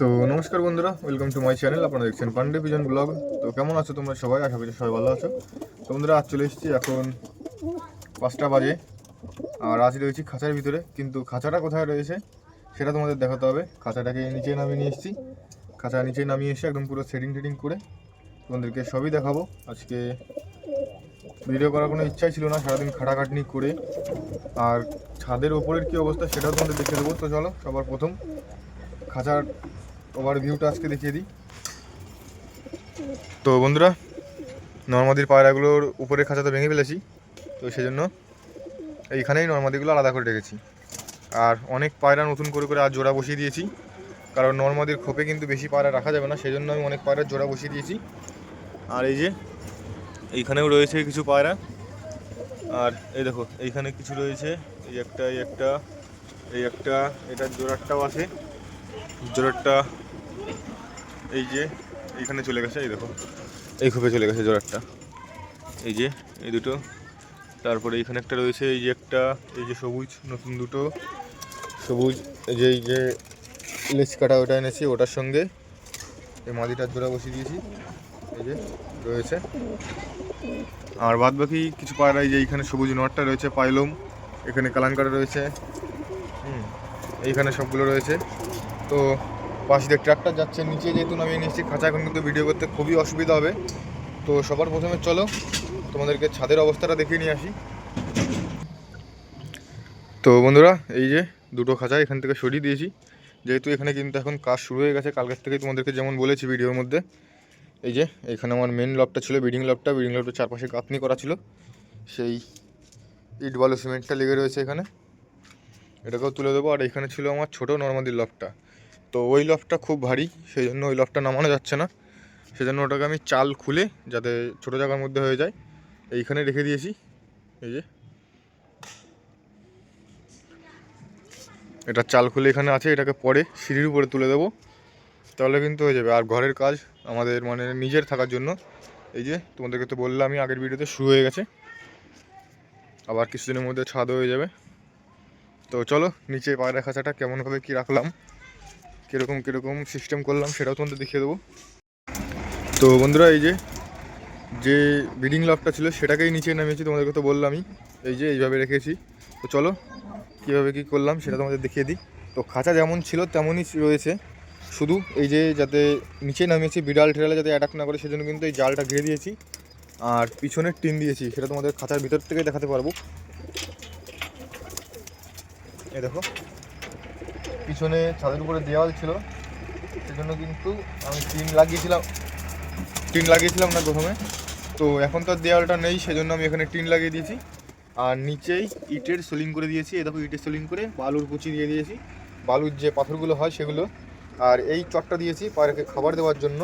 তো নমস্কার বন্ধুরা ওয়েলকাম টু মাই চ্যানেল আপনারা দেখছেন পান্ডে পিজন ব্লগ তো কেমন আছো তোমরা সবাই? আশা করি সবাই ভালো আছো। তো বন্ধুরা, আজ চলে এসেছি এখন পাঁচটা বাজে, আর আজ রয়েছি খাঁচার ভিতরে। কিন্তু খাঁচাটা কোথায় রয়েছে, সেটা তোমাদের দেখাতে হবে। খাঁচাটাকে নিচে নামিয়ে নিয়ে এসেছি। খাঁচা নিচে নামিয়ে এসে একদম পুরো সেটিং টেটিং করে তোমাদেরকে সবই দেখাবো। আজকে ভিডিও করার কোনো ইচ্ছাই ছিল না, সারাদিন খাটাখাটনি করে। আর ছাদের ওপরের কী অবস্থা সেটাও তোমাদের দেখে দেবো। তো চলো, সবার প্রথম খাঁচার ওভার ভিউটা আজকে দেখিয়ে দিই। তো বন্ধুরা, নর্মাদির পায়রাগুলোর উপরে খাঁচা তো ভেঙে ফেলেছি। তো সেই জন্য এইখানেই নর্মাদিগুলো আলাদা করে রেখেছি। আর অনেক পায়রা নতুন করে করে আর জোড়া বসিয়ে দিয়েছি। কারণ নর্মাদির খোপে কিন্তু বেশি পায়রা রাখা যাবে না সেই জন্য আমি অনেক পায়রার জোড়া বসিয়ে দিয়েছি। আর এই যে এইখানেও রয়েছে কিছু পায়রা। আর এই দেখো, এইখানে কিছু রয়েছে। এই একটা এই একটা এই একটা এটার জোড়ারটাও আছে। জোড়ারটা এই যে এইখানে চলে গেছে, এই দেখো। এই খোপে চলে গেছে জোড়ারটা। এই যে, এই দুটো। তারপরে এইখানে একটা রয়েছে, এই যে একটা, এই যে সবুজ, নতুন দুটো। সবুজ, এই যে এই যে লেচ কাটা ওটা এনেছি ওটার সঙ্গে। এই মাদিটার জোড়া বসিয়ে দিয়েছি। এই যে, রয়েছে। আর বাদ বাকি কিছু এই যে এইখানে সবুজ নোয়ারটা রয়েছে, পাইলম, এখানে কালানকাটা রয়েছে এইখানে সবগুলো রয়েছে। তো পাশে দিয়ে ট্রাক্টর যাচ্ছে, নিচে যেহেতু নামিয়ে নিচ্ছি খাঁচা এখন কিন্তু ভিডিও করতে খুবই অসুবিধা হবে। তো সবার প্রথমে চলো, তোমাদেরকে ছাদের অবস্থাটা দেখিয়ে নিয়ে আসি। তো বন্ধুরা, এই যে দুটো খাঁচা এখান থেকে সরিয়ে দিয়েছি। যেহেতু এখানে কিন্তু এখন কাজ শুরু হয়ে গেছে, কালকের থেকে তোমাদেরকে যেমন বলেছি ভিডিওর মধ্যে এই যে, এখানে আমার মেন লবটা ছিল বিডিং লবটা বিডিং লবটার চারপাশে কাতনি করা ছিল। সেই ইট বালু সিমেন্টটা লেগে রয়েছে এখানে। এটাকেও তুলে দেবো। আর এখানে ছিল আমার ছোটো নর্মাদির লফটা তো ওই লফটা খুব ভারী, সেই জন্য ওই লফটা নামানো যাচ্ছে না। সেজন্য ওটাকে আমি চাল খুলে যাতে ছোটো জায়গার মধ্যে হয়ে যায়, এইখানে রেখে দিয়েছি। এই যে। এটা চাল খুলে এখানে আছে, এটাকে পরে সিঁড়ির উপরে তুলে দেবো। তাহলে কিন্তু হয়ে যাবে। আর ঘরের কাজ আমাদের মানে নিজের থাকার জন্য। এই যে তোমাদেরকে তো বললাম আমি আগের ভিডিওতে শুরু হয়ে গেছে। আবার কিছুদিনের মধ্যে ছাদ হয়ে যাবে। তো চলো, নিচে পায়রা খাঁচাটা কেমনভাবে কী রাখলাম, কীরকম কীরকম সিস্টেম করলাম সেটাও তোমাদের দেখিয়ে দেবো। তো বন্ধুরা, এই যে যে ব্রিডিং লবটা ছিল সেটাকেই নিচে নামিয়েছি, তোমাদেরকে তো বললামই। এই যে, এইভাবে রেখেছি। তো চলো, কীভাবে কী করলাম সেটা তোমাদের দেখিয়ে দিই। তো খাঁচা যেমন ছিল তেমনই রয়েছে। শুধু এই যে যাতে নিচে নামিয়েছি, বিড়াল ঠেড়ালে যাতে অ্যাটাক না করে, সেজন্য কিন্তু এই জালটা ঘিরে দিয়েছি। আর পিছনের টিন দিয়েছি, সেটা তোমাদের খাঁচার ভিতর থেকে দেখাতে পারব। এই দেখো, পিছনে ছাদের উপরে দেওয়াল ছিল, সেজন্য কিন্তু আমি টিন লাগিয়েছিলাম। টিন লাগিয়েছিলাম না প্রথমে। তো এখন তো দেওয়ালটা নেই, সেজন্য আমি এখানে টিন লাগিয়ে দিয়েছি। আর নিচেই ইটের সোলিং করে দিয়েছি। এই দেখো, ইটের সোলিং করে বালুর কুচি দিয়ে দিয়েছি। বালুর যে পাথরগুলো হয়, সেগুলো আর এই চটটা দিয়েছি পায়রাকে খাবার দেওয়ার জন্য।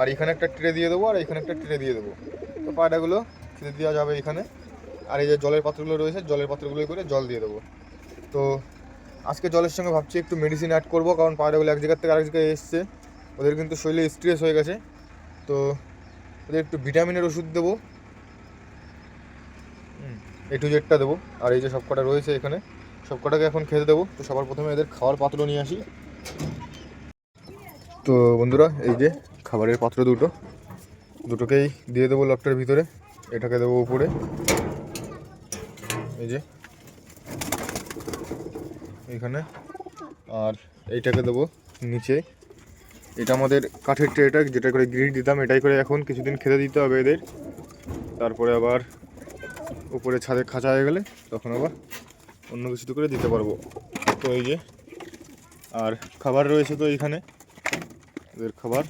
আর এখানে একটা ট্রে দিয়ে দেবো, আর এখানে একটা ট্রে দিয়ে দেবো। তো পায়রাগুলো খেতে দেওয়া যাবে এখানে। আর এই যে জলের পাত্রগুলো রয়েছে, জলের পাত্রগুলো করে জল দিয়ে দেবো। তো আজকে জলের সঙ্গে ভাবছি একটু মেডিসিন অ্যাড করব, কারণ পায়রাগুলো এক জায়গার থেকে আরেক জায়গায় এসছে। ওদের কিন্তু শরীরে স্ট্রেস হয়ে গেছে। তো ওদের একটু ভিটামিনের ওষুধ দেবো। এ টু জেডটা দেবো। আর এই যে সব কটা রয়েছে এখানে সব কটাকে এখন খেতে দেবো। তো সবার প্রথমে এদের খাওয়ার পাত্র নিয়ে আসি। তো বন্ধুরা, এই যে খাবারের পাত্র দুটো, দুটোকেই দিয়ে দেবো লকটার ভিতরে, এটাকে দেবো উপরে। এই যে, এখানে, আর এইটাকে দেবো নিচে। এটা আমাদের কাঠের ট্রেটা, যেটা করে গ্রিড দিতাম, এটাই করে এখন কিছুদিন খেতে দিতে হবে এদের। তারপরে আবার উপরে ছাদে খাঁচা হয়ে গেলে তখন আবার অন্য কিছু করে দিতে পারব। তো এই যে, আর খাবার রয়েছে তো এইখানে এদের খাবার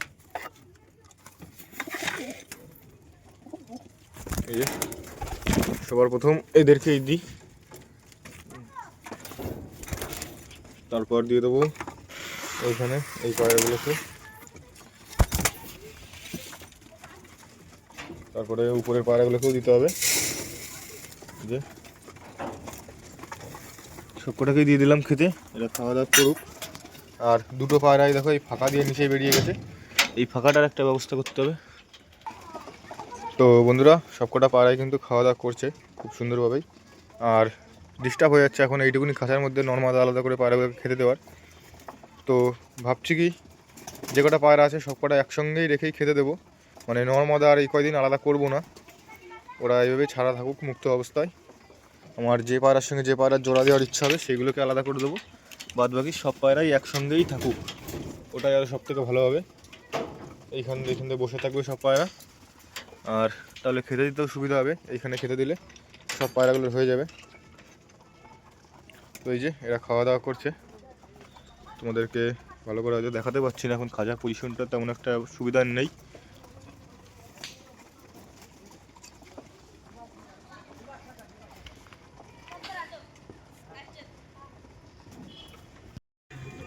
এই যে সবার প্রথম এদেরকে এই দিই তারপর দিয়ে দেবো ওইখানে এই পায়রাগুলোকে তারপরে উপরের পায়রাগুলোকেও দিতে হবে যে সবকটাকেই দিয়ে দিলাম খেতে এটা খাওয়া দাওয়া করুক আর দুটো পায়রাই দেখো এই ফাঁকা দিয়ে নিচে বেরিয়ে গেছে। এই ফাঁকাটার একটা ব্যবস্থা করতে হবে। তো বন্ধুরা সবকটা পায়রাই কিন্তু খাওয়া দাওয়া করছে খুব সুন্দরভাবেই। আর ডিস্টার্ব হয়ে যাচ্ছে এখন এইটুকুনি খাঁচার মধ্যে নর্মাল আলাদা করে পায়রাগুলোকে খেতে দেওয়ার। তো ভাবছি কি যে কটা পায়রা আছে সব কটা একসঙ্গেই রেখেই খেতে দেবো। মানে নর্মাদা আর এই কয়দিন আলাদা করব না। ওরা এইভাবে ছাড়া থাকুক মুক্ত অবস্থায়। আমার যে পায়রার সঙ্গে যে পায়রার জোড়া দেওয়ার ইচ্ছা হবে সেগুলোকে আলাদা করে দেবো। বাদ বাকি সব পায়রাই একসঙ্গেই থাকুক। ওটাই আরও সব থেকে ভালো হবে। এইখান এইখান দিয়ে বসে থাকবে সব পায়রা। আর তাহলে খেতে দিতেও সুবিধা হবে এইখানে খেতে দিলে। সব পায়রাগুলো হয়ে যাবে। তো এই যে, এরা খাওয়া দাওয়া করছে। তোমাদেরকে ভালো করে হয়তো দেখাতে পারছি না, এখন খাজা পজিশনটা তেমন একটা সুবিধা নেই।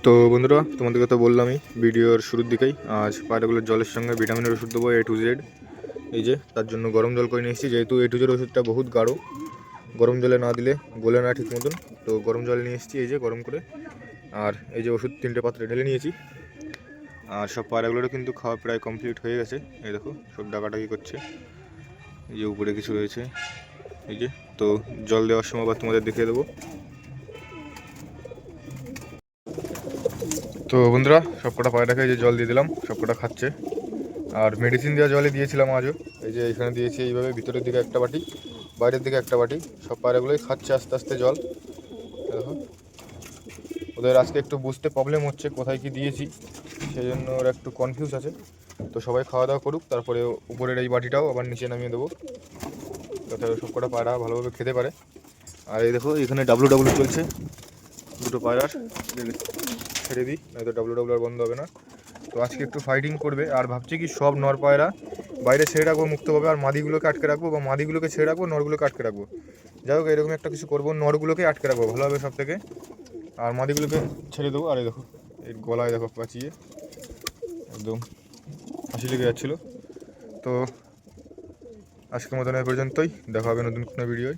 তো বন্ধুরা তোমাদেরকে তো বললামই ভিডিওর শুরুর দিকেই। আজ পায়রাগুলোর জলের সঙ্গে ভিটামিনের ওষুধ দেবো এ টু জেড এই যে, তার জন্য গরম জল করে নিয়ে এসেছি যেহেতু এ টু জেড ওষুধটা বহুত গাঢ়। গরম জলে না দিলে গলে না ঠিক মতন। তো গরম জল নিয়ে এসেছি এই যে, গরম করে। আর এই যে ওষুধ, তিনটে পাত্রে ঢেলে নিয়েছি। আর সব পায়রাগুলোরও কিন্তু খাওয়া প্রায় কমপ্লিট হয়ে গেছে। এই দেখো, সব ডাকাডাকি করছে। এই যে উপরে কিছু রয়েছে। এই যে, তো জল দেওয়ার সময় আবার তোমাদের দেখিয়ে দেবো। তো বন্ধুরা, সবকটা পায়রাকে যে জল দিয়ে দিলাম, সবকটা খাচ্ছে। আর মেডিসিন দেওয়া জলই দিয়েছিলাম আজও। এই যে এখানে দিয়েছি এইভাবে, ভিতরের দিকে একটা বাটি, বাইরের দিকে একটা বাটি, সব পায়রাগুলোই খাচ্ছে আস্তে আস্তে জল। দেখো, ওদের আজকে একটু বুঝতে প্রবলেম হচ্ছে কোথায় কি দিয়েছি সেই জন্য ওরা একটু কনফিউজ আছে। তো সবাই খাওয়া দাওয়া করুক, তারপরে উপরের এই বাটিটাও আবার নিচে নামিয়ে দেবো, যাতে সবকটা পায়রা ভালোভাবে খেতে পারে। আর এই দেখো, এখানে ডাব্লু ডাব্লু চলছে, দুটো পায়রার। ছেড়ে দিই, নয়তো ডাব্লু ডাব্লু আর বন্ধ হবে না। তো আজকে একটু ফাইটিং করবে, আর ভাবছি কি সব নর পায়রা বাইরে ছেড়ে রাখব মুক্তভাবে আর মাদিগুলোকে আটকে রাখব বা মাদিগুলোকে ছেড়ে রাখব, নরগুলোকে আটকে রাখব। যাই হোক, এরকম একটা কিছু করব, নরগুলোকে আটকে রাখব, ভালো হবে সব থেকে। আর মাদিগুলোকে ছেড়ে দেবো, আর দেখো, এই গলায় দেখো পাচিয়ে, একদম হাসি লেগে যাচ্ছিল। তো আজকের মতন এ পর্যন্তই, দেখা হবে নতুন কোনো ভিডিওয়।